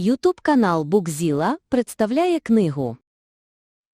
Ютуб канал Букзіла представляє книгу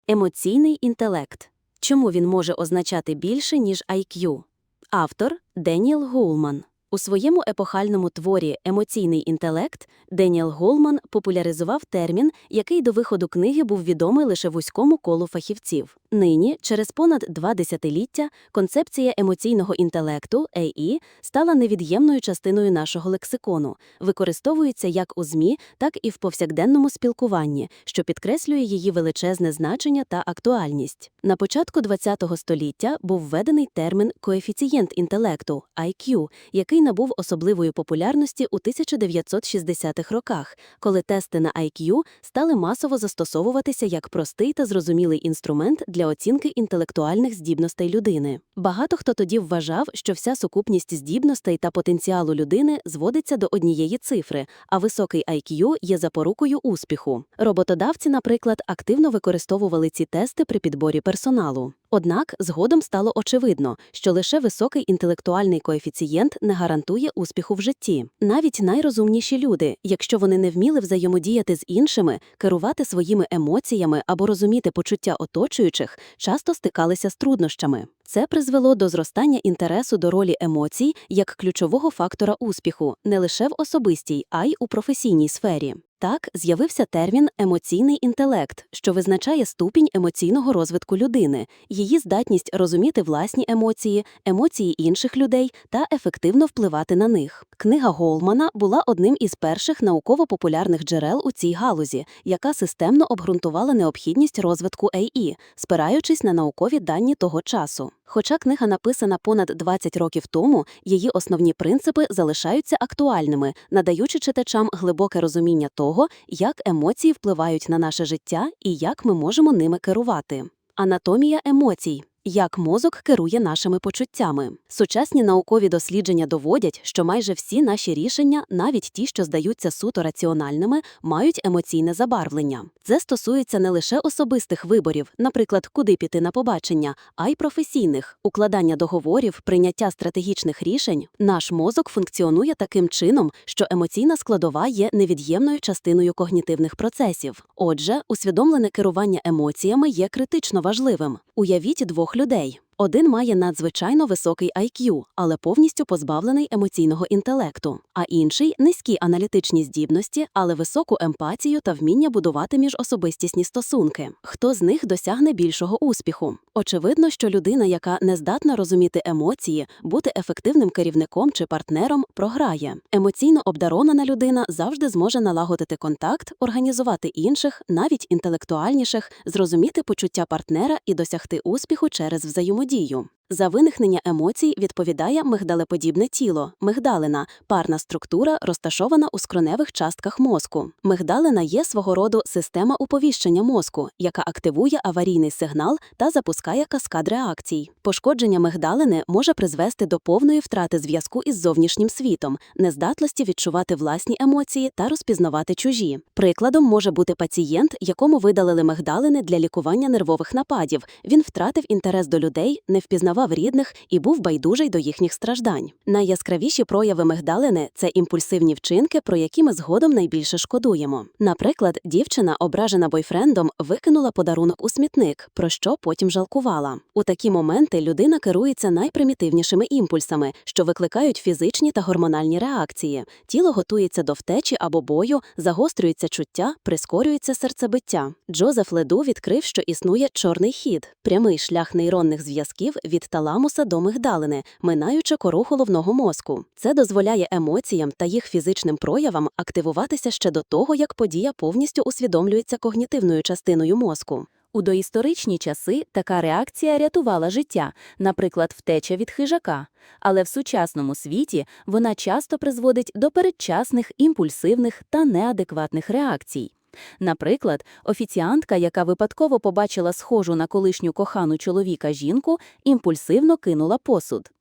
Емоційний інтелект. Чому він може означати більше, ніж IQ? Автор Деніел Гоулман. У своєму епохальному творі Емоційний інтелект Деніел Голман популяризував термін, який до виходу книги був відомий лише вузькому колу фахівців. Нині, через понад два десятиліття, концепція емоційного інтелекту AI стала невід'ємною частиною нашого лексикону, використовується як у ЗМІ, так і в повсякденному спілкуванні, що підкреслює її величезне значення та актуальність. На початку ХХ століття був введений термін коефіцієнт інтелекту IQ, який набув особливої популярності у 1960-х роках, коли тести на IQ стали масово застосовуватися як простий та зрозумілий інструмент для оцінки інтелектуальних здібностей людини. Багато хто тоді вважав, що вся сукупність здібностей та потенціалу людини зводиться до однієї цифри, а високий IQ є запорукою успіху. Роботодавці, наприклад, активно використовували ці тести при підборі персоналу. Однак згодом стало очевидно, що лише високий інтелектуальний коефіцієнт не гарантує успіху в житті. Навіть найрозумніші люди, якщо вони не вміли взаємодіяти з іншими, керувати своїми емоціями або розуміти почуття оточуючих, часто стикалися з труднощами. Це призвело до зростання інтересу до ролі емоцій як ключового фактора успіху не лише в особистій, а й у професійній сфері. Так з'явився термін емоційний інтелект, що визначає ступінь емоційного розвитку людини, її здатність розуміти власні емоції, емоції інших людей та ефективно впливати на них. Книга Голмана була одним із перших науково-популярних джерел у цій галузі, яка системно обґрунтувала необхідність розвитку AI, спираючись на наукові дані того часу. Хоча книга написана понад 20 років тому, її основні принципи залишаються актуальними, надаючи читачам глибоке розуміння того, як емоції впливають на наше життя і як ми можемо ними керувати. Анатомія емоцій. Як мозок керує нашими почуттями. Сучасні наукові дослідження доводять, що майже всі наші рішення, навіть ті, що здаються суто раціональними, мають емоційне забарвлення. Це стосується не лише особистих виборів, наприклад, куди піти на побачення, а й професійних укладання договорів, прийняття стратегічних рішень. Наш мозок функціонує таким чином, що емоційна складова є невід'ємною частиною когнітивних процесів. Отже, усвідомлене керування емоціями є критично важливим. Уявіть двох людей. Один має надзвичайно високий IQ, але повністю позбавлений емоційного інтелекту, а інший низькі аналітичні здібності, але високу емпатію та вміння будувати міжособистісні стосунки. Хто з них досягне більшого успіху? Очевидно, що людина, яка не здатна розуміти емоції, бути ефективним керівником чи партнером, програє. Емоційно обдарована людина завжди зможе налагодити контакт, організувати інших, навіть інтелектуальніших, зрозуміти почуття партнера і досягти успіху через взаємодію. дію. За виникнення емоцій відповідає мигдалеподібне тіло, мигдалина, парна структура, розташована у скроневих частках мозку. Мигдалина є свого роду система уповіщення мозку, яка активує аварійний сигнал та запускає каскад реакцій. Пошкодження мигдалини може призвести до повної втрати зв'язку із зовнішнім світом, нездатності відчувати власні емоції та розпізнавати чужі. Прикладом може бути пацієнт, якому видалили мигдалини для лікування нервових нападів. Він втратив інтерес до людей, не впізнавав рідних і був байдужий до їхніх страждань. Найяскравіші прояви мигдалини це імпульсивні вчинки, про які ми згодом найбільше шкодуємо. Наприклад, дівчина, ображена бойфрендом, викинула подарунок у смітник, про що потім жалкувала. У такі моменти людина керується найпримітивнішими імпульсами, що викликають фізичні та гормональні реакції. Тіло готується до втечі або бою, загострюється чуття, прискорюється серцебиття. Джозеф Леду відкрив, що існує чорний хід, прямий шлях нейронних зв'язків від таламуса до мигдалини, минаючи кору головного мозку. Це дозволяє емоціям та їх фізичним проявам активуватися ще до того, як подія повністю усвідомлюється когнітивною частиною мозку. У доісторичні часи така реакція рятувала життя, наприклад, втеча від хижака. Але в сучасному світі вона часто призводить до передчасних, імпульсивних та неадекватних реакцій. Наприклад, офіціантка, яка випадково побачила схожу на колишню кохану чоловіка жінку, імпульсивно кинула посуд.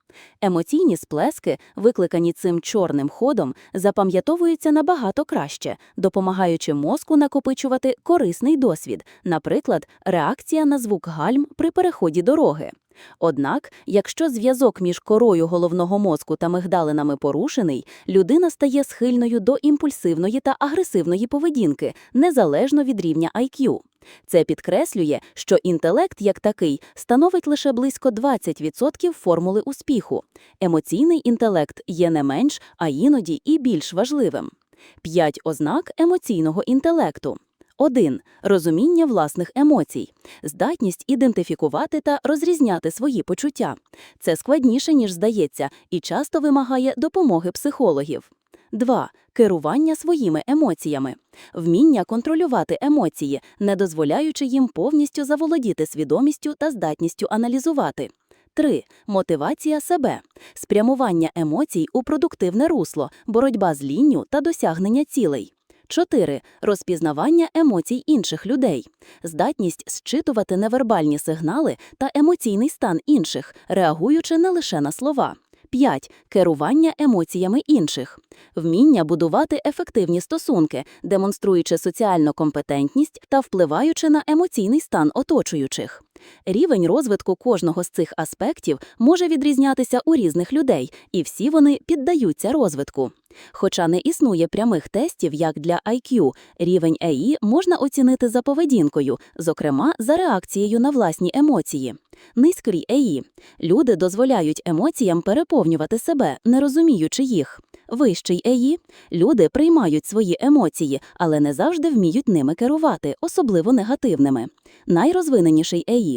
Емоційні сплески, викликані цим чорним ходом, запам'ятовуються набагато краще, допомагаючи мозку накопичувати корисний досвід, наприклад, реакція на звук гальм при переході дороги. Однак, якщо зв'язок між корою головного мозку та мигдалинами порушений, людина стає схильною до імпульсивної та агресивної поведінки, незалежно від рівня IQ. Це підкреслює, що інтелект як такий становить лише близько 20% формули успіху. Емоційний інтелект є не менш, а іноді і більш важливим. П'ять ознак емоційного інтелекту. 1. Розуміння власних емоцій. Здатність ідентифікувати та розрізняти свої почуття. Це складніше, ніж здається, і часто вимагає допомоги психологів. 2. Керування своїми емоціями. Вміння контролювати емоції, не дозволяючи їм повністю заволодіти свідомістю та здатністю аналізувати. 3. Мотивація себе. Спрямування емоцій у продуктивне русло, боротьба з лінню та досягнення цілей. 4. Розпізнавання емоцій інших людей. Здатність зчитувати невербальні сигнали та емоційний стан інших, реагуючи не лише на слова. 5. Керування емоціями інших. Вміння будувати ефективні стосунки, демонструючи соціальну компетентність та впливаючи на емоційний стан оточуючих. Рівень розвитку кожного з цих аспектів може відрізнятися у різних людей, і всі вони піддаються розвитку. Хоча не існує прямих тестів, як для IQ, рівень ЕІ можна оцінити за поведінкою, зокрема за реакцією на власні емоції. Низький ЕІ. Люди дозволяють емоціям переповнювати себе, не розуміючи їх. Вищий ЕІ. Люди приймають свої емоції, але не завжди вміють ними керувати, особливо негативними. Найрозвиненіший ЕІ.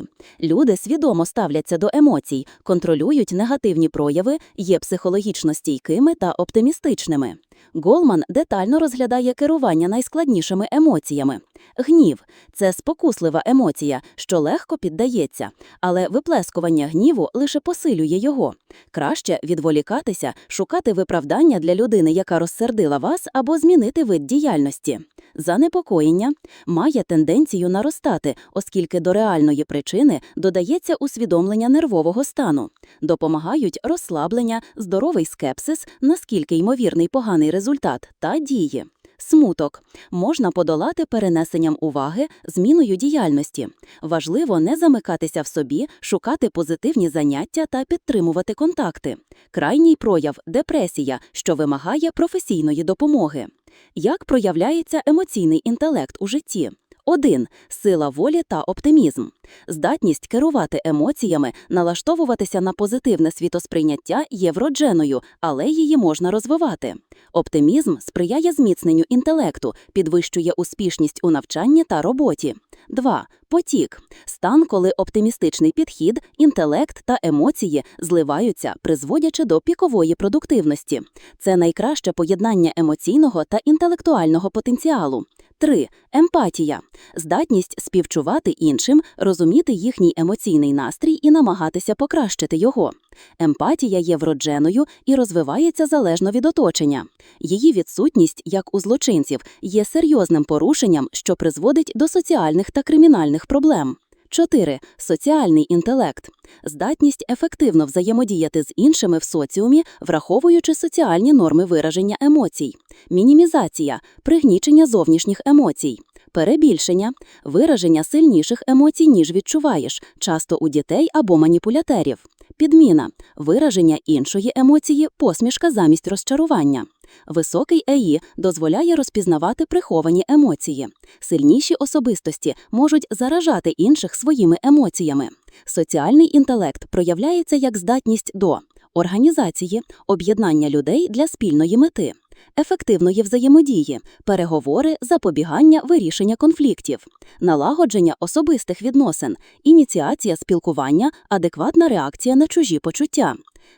Люди свідомо ставляться до емоцій, контролюють негативні прояви, є психологічно стійкими та оптимістичними. Голман детально розглядає керування найскладнішими емоціями. Гнів це спокуслива емоція, що легко піддається, але виплескування гніву лише посилює його. Краще відволікатися, шукати виправдання для людини, яка розсердила вас, або змінити вид діяльності. Занепокоєння має тенденцію наростати, оскільки до реальної причини додається усвідомлення нервового стану. Допомагають розслаблення, здоровий скепсис, наскільки ймовірний поганий результат та дії. Смуток можна подолати перенесенням уваги, зміною діяльності. Важливо не замикатися в собі, шукати позитивні заняття та підтримувати контакти. Крайній прояв депресія, що вимагає професійної допомоги. Як проявляється емоційний інтелект у житті? 1. Сила волі та оптимізм. Здатність керувати емоціями, налаштовуватися на позитивне світосприйняття є вродженою, але її можна розвивати. Оптимізм сприяє зміцненню інтелекту, підвищує успішність у навчанні та роботі. 2. Потік стан, коли оптимістичний підхід, інтелект та емоції зливаються, призводячи до пікової продуктивності. Це найкраще поєднання емоційного та інтелектуального потенціалу. 3. Емпатія здатність співчувати іншим, розуміти їхній емоційний настрій і намагатися покращити його. Емпатія є вродженою і розвивається залежно від оточення. Її відсутність, як у злочинців, є серйозним порушенням, що призводить до соціальних та кримінальних проблем. 4. Соціальний інтелект. Здатність ефективно взаємодіяти з іншими в соціумі, враховуючи соціальні норми вираження емоцій, мінімізація, пригнічення зовнішніх емоцій, перебільшення, вираження сильніших емоцій, ніж відчуваєш, часто у дітей або маніпуляторів, підміна, вираження іншої емоції, посмішка замість розчарування. Високий ЕІ дозволяє розпізнавати приховані емоції. Сильніші особистості можуть заражати інших своїми емоціями. Соціальний інтелект проявляється як здатність до організації, об'єднання людей для спільної мети, ефективної взаємодії, переговори, запобігання, вирішення конфліктів, налагодження особистих відносин, ініціація спілкування, адекватна реакція на чужі почуття.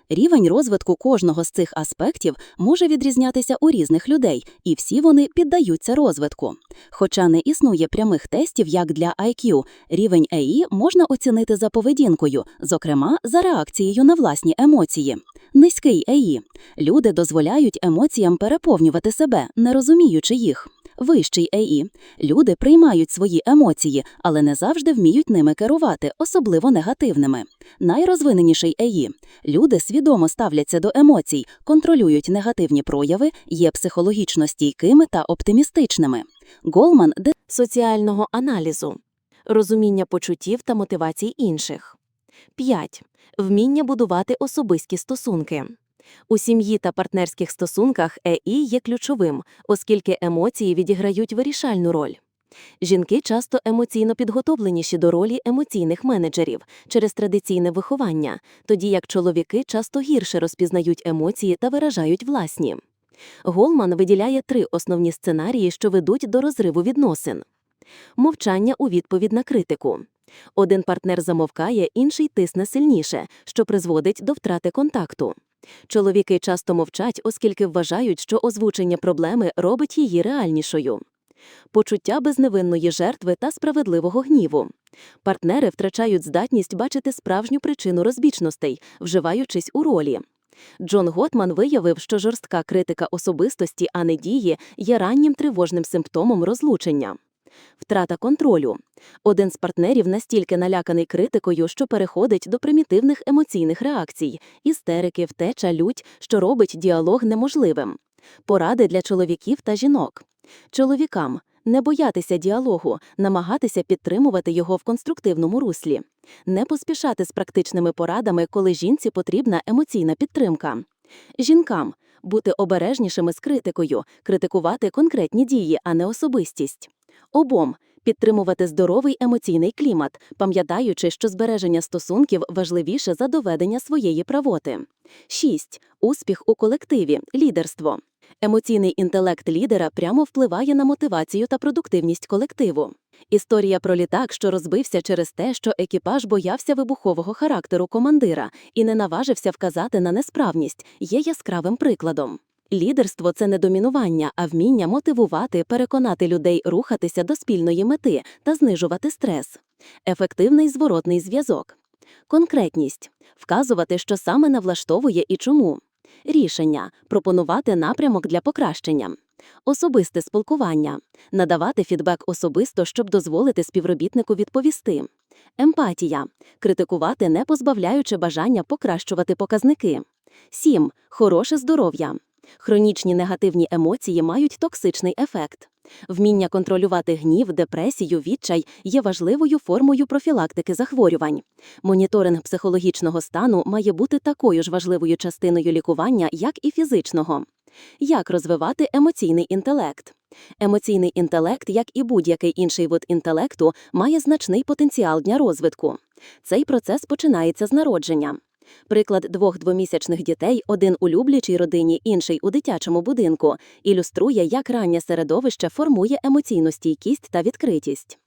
Рівень розвитку кожного з цих аспектів може відрізнятися у різних людей, і всі вони піддаються розвитку. Хоча не існує прямих тестів, як для IQ, рівень ЕІ можна оцінити за поведінкою, зокрема за реакцією на власні емоції. Низький ЕІ. Люди дозволяють емоціям переповнювати себе, не розуміючи їх. Вищий ЕІ. Люди приймають свої емоції, але не завжди вміють ними керувати, особливо негативними. Найрозвиненіший ЕІ. Люди свідомо ставляться до емоцій, контролюють негативні прояви, є психологічно стійкими та оптимістичними. Голман де соціального аналізу, розуміння почуттів та мотивацій інших. 5. Вміння будувати особисті стосунки. У сім'ї та партнерських стосунках ЕІ є ключовим, оскільки емоції відіграють вирішальну роль. Жінки часто емоційно підготовленіші до ролі емоційних менеджерів через традиційне виховання, тоді як чоловіки часто гірше розпізнають емоції та виражають власні. Голман виділяє три основні сценарії, що ведуть до розриву відносин. Мовчання у відповідь на критику. Один партнер замовкає, інший тисне сильніше, що призводить до втрати контакту. Чоловіки часто мовчать, оскільки вважають, що озвучення проблеми робить її реальнішою. Почуття безневинної жертви та справедливого гніву. Партнери втрачають здатність бачити справжню причину розбічностей, вживаючись у ролі. Джон Готман виявив, що жорстка критика особистості, а не дії, є раннім тривожним симптомом розлучення. Втрата контролю. Один з партнерів настільки наляканий критикою, що переходить до примітивних емоційних реакцій, істерики, втеча, лють, що робить діалог неможливим. Поради для чоловіків та жінок. Чоловікам не боятися діалогу, намагатися підтримувати його в конструктивному руслі, не поспішати з практичними порадами, коли жінці потрібна емоційна підтримка. Жінкам бути обережнішими з критикою, критикувати конкретні дії, а не особистість. Обом підтримувати здоровий емоційний клімат, пам'ятаючи, що збереження стосунків важливіше за доведення своєї правоти. 6. Успіх у колективі, лідерство. Емоційний інтелект лідера прямо впливає на мотивацію та продуктивність колективу. Історія про літак, що розбився через те, що екіпаж боявся вибухового характеру командира і не наважився вказати на несправність, є яскравим прикладом. Лідерство це не домінування, а вміння мотивувати, переконати людей рухатися до спільної мети та знижувати стрес. Ефективний зворотний зв'язок. Конкретність вказувати, що саме навлаштовує і чому. Рішення пропонувати напрямок для покращення. Особисте спілкування надавати фідбек особисто, щоб дозволити співробітнику відповісти. Емпатія критикувати, не позбавляючи бажання покращувати показники. 7. Хороше здоров'я. Хронічні негативні емоції мають токсичний ефект. Вміння контролювати гнів, депресію, відчай є важливою формою профілактики захворювань. Моніторинг психологічного стану має бути такою ж важливою частиною лікування, як і фізичного. Як розвивати емоційний інтелект? Емоційний інтелект, як і будь-який інший вид інтелекту, має значний потенціал для розвитку. Цей процес починається з народження. Приклад двох двомісячних дітей, один у люблячій родині, інший у дитячому будинку, ілюструє, як раннє середовище формує емоційну стійкість та відкритість.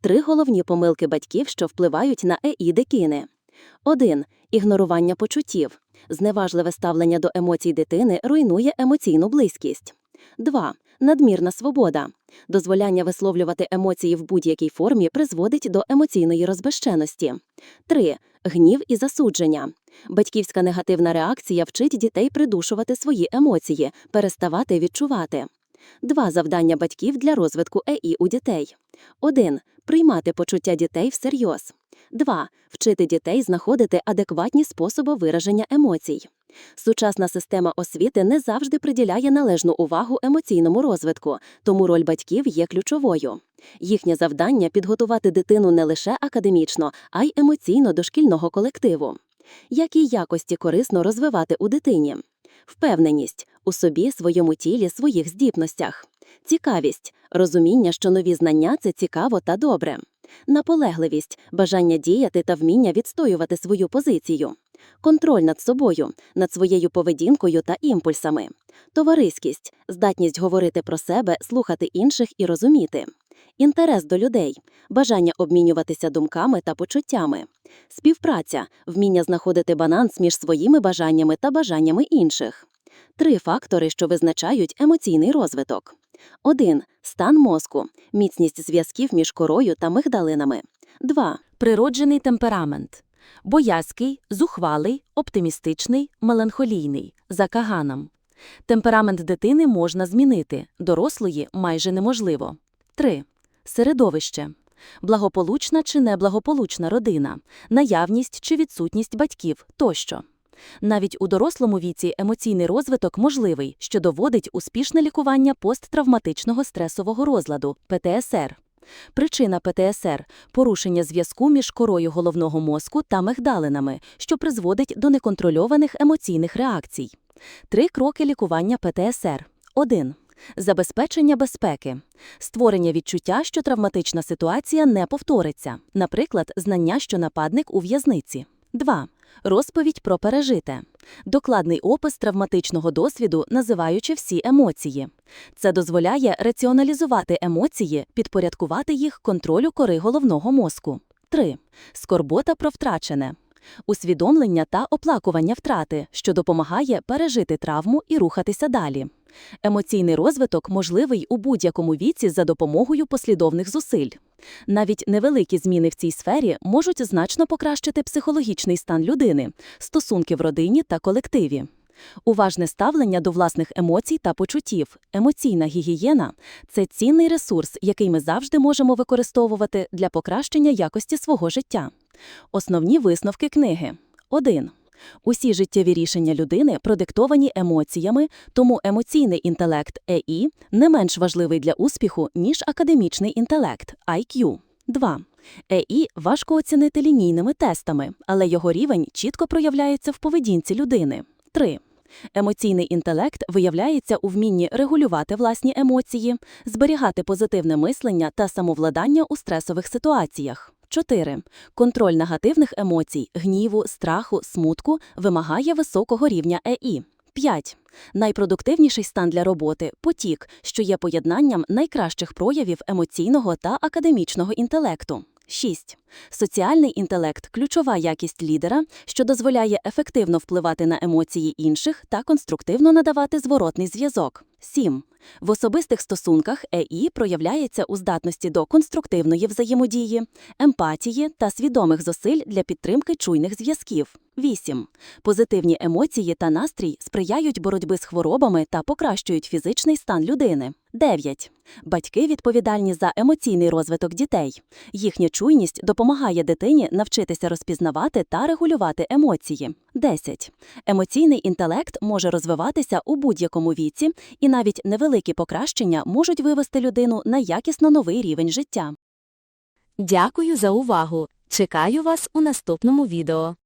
Три головні помилки батьків, що впливають на ЕІ дитини. 1. Ігнорування почуттів. Зневажливе ставлення до емоцій дитини руйнує емоційну близькість. 2. Надмірна свобода. Дозволяння висловлювати емоції в будь-якій формі призводить до емоційної розбещеності. 3. Гнів і засудження. Батьківська негативна реакція вчить дітей придушувати свої емоції, переставати відчувати. Два завдання батьків для розвитку ЕІ у дітей. 1. Приймати почуття дітей всерйоз. 2. Вчити дітей знаходити адекватні способи вираження емоцій. Сучасна система освіти не завжди приділяє належну увагу емоційному розвитку, тому роль батьків є ключовою. Їхнє завдання підготувати дитину не лише академічно, а й емоційно до шкільного колективу. Які якості корисно розвивати у дитині? Впевненість у собі, своєму тілі, своїх здібностях. Цікавість розуміння, що нові знання це цікаво та добре. Наполегливість бажання діяти та вміння відстоювати свою позицію. Контроль над собою, над своєю поведінкою та імпульсами. Товариськість здатність говорити про себе, слухати інших і розуміти. Інтерес до людей, бажання обмінюватися думками та почуттями. Співпраця вміння знаходити баланс між своїми бажаннями та бажаннями інших. Три фактори, що визначають емоційний розвиток. 1. Стан мозку, міцність зв'язків між корою та мигдалинами. 2. Природжений темперамент. Боязкий, зухвалий, оптимістичний, меланхолійний, за Каганом. Темперамент дитини можна змінити, дорослої майже неможливо. 3. Середовище. Благополучна чи неблагополучна родина, наявність чи відсутність батьків тощо. Навіть у дорослому віці емоційний розвиток можливий, що доводить успішне лікування посттравматичного стресового розладу ПТСР. Причина ПТСР – порушення зв'язку між корою головного мозку та мигдалинами, що призводить до неконтрольованих емоційних реакцій. Три кроки лікування ПТСР. 1. Забезпечення безпеки. Створення відчуття, що травматична ситуація не повториться. Наприклад, знання, що нападник у в'язниці. 2. Розповідь про пережите. Докладний опис травматичного досвіду, називаючи всі емоції. Це дозволяє раціоналізувати емоції, підпорядкувати їх контролю кори головного мозку. 3. Скорбота про втрачене. Усвідомлення та оплакування втрати, що допомагає пережити травму і рухатися далі. Емоційний розвиток можливий у будь-якому віці за допомогою послідовних зусиль. Навіть невеликі зміни в цій сфері можуть значно покращити психологічний стан людини, стосунки в родині та колективі. Уважне ставлення до власних емоцій та почуттів, емоційна гігієна це цінний ресурс, який ми завжди можемо використовувати для покращення якості свого життя. Основні висновки книги 1. Усі життєві рішення людини продиктовані емоціями, тому емоційний інтелект ЕІ не менш важливий для успіху, ніж академічний інтелект IQ. 2. ЕІ важко оцінити лінійними тестами, але його рівень чітко проявляється в поведінці людини. 3. Емоційний інтелект виявляється у вмінні регулювати власні емоції, зберігати позитивне мислення та самовладання у стресових ситуаціях. 4. Контроль негативних емоцій, гніву, страху, смутку вимагає високого рівня ЕІ. 5. Найпродуктивніший стан для роботи потік, що є поєднанням найкращих проявів емоційного та академічного інтелекту. 6. Соціальний інтелект ключова якість лідера, що дозволяє ефективно впливати на емоції інших та конструктивно надавати зворотний зв'язок. 7. В особистих стосунках ЕІ проявляється у здатності до конструктивної взаємодії, емпатії та свідомих зусиль для підтримки чуйних зв'язків. 8. Позитивні емоції та настрій сприяють боротьбі з хворобами та покращують фізичний стан людини. 9. Батьки відповідальні за емоційний розвиток дітей. Їхня чуйність допомагає дитині навчитися розпізнавати та регулювати емоції. 10. Емоційний інтелект може розвиватися у будь-якому віці, і навіть невеликі покращення можуть вивести людину на якісно новий рівень життя. Дякую за увагу. Чекаю вас у наступному відео.